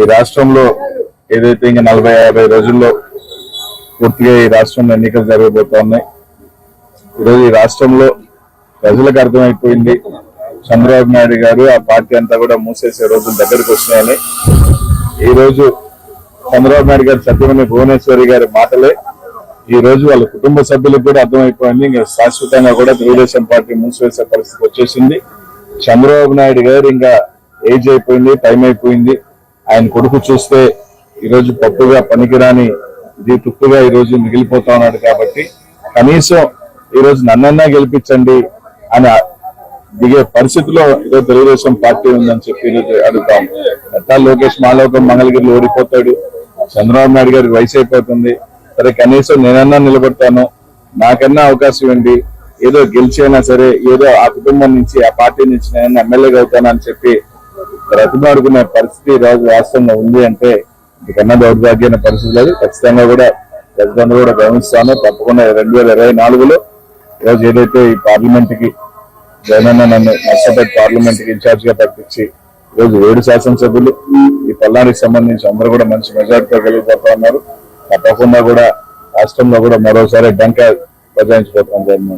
ఈ రాష్ట్రంలో ఏదైతే ఇంకా నలభై యాభై రోజుల్లో పూర్తిగా ఈ రాష్ట్రంలో ఎన్నికలు జరగబోతా ఉన్నాయి ఈరోజు ఈ రాష్ట్రంలో ప్రజలకు అర్థమైపోయింది. చంద్రబాబు నాయుడు గారు ఆ పార్టీ అంతా కూడా మూసేసే రోజులు దగ్గరకు వస్తున్నాయని. ఈరోజు చంద్రబాబు నాయుడు గారు సత్యమణి భువనేశ్వరి గారి మాటలే. ఈ రోజు వాళ్ళ కుటుంబ సభ్యులకు కూడా అర్థమైపోయింది. ఇంకా శాశ్వతంగా కూడా తెలుగుదేశం పార్టీ మూసివేసే పరిస్థితి వచ్చేసింది. చంద్రబాబు నాయుడు గారు ఇంకా ఏజ్ అయిపోయింది టైం అయిపోయింది. ఆయన కొడుకు చూస్తే ఈ రోజు పప్పుగా పనికిరాని ఇది తుప్పుగా ఈ రోజు మిగిలిపోతా ఉన్నాడు కాబట్టి కనీసం ఈ రోజు నన్నన్నా గెలిపించండి అని దిగే పరిస్థితిలో ఈరోజు తెలుగుదేశం పార్టీ ఉందని చెప్పి అడుగుతాం. ఎట్టా లోకేష్ మాలోకం మంగళగిరిలో ఓడిపోతాడు. చంద్రబాబు నాయుడు గారికి వయసు అయిపోతుంది. సరే కనీసం నేనన్నా నిలబడతాను. నాకన్నా అవకాశం ఇవ్వండి ఏదో గెలిచైనా సరే ఏదో ఆ కుటుంబం నుంచి ఆ పార్టీ నుంచి నేను ఎమ్మెల్యేగా అవుతానని చెప్పి బ్రతిమాడుకునే పరిస్థితి రోజు రాష్ట్రంలో ఉంది అంటే ఇంకన్నా దౌర్భాగ్యమైన పరిస్థితి లేదు. ఖచ్చితంగా కూడా ప్రజలందరూ కూడా గమనిస్తాను. తప్పకుండా రెండు వేల ఇరవై నాలుగులో ఈరోజు ఏదైతే ఈ పార్లమెంట్కి జగనన్న నన్ను నర్సపేట పార్లమెంట్కి ఇన్ఛార్జ్గా ప్రకటించి ఈరోజు ఏడు శాసనసభ్యులు ఈ పల్నానికి సంబంధించి అందరూ కూడా మంచి మెజార్టీతో కలిగిపోతా ఉన్నారు. తప్పకుండా కూడా రాష్ట్రంలో కూడా మరోసారి డంకా బజాయించిపోతాం జగన్మోహన్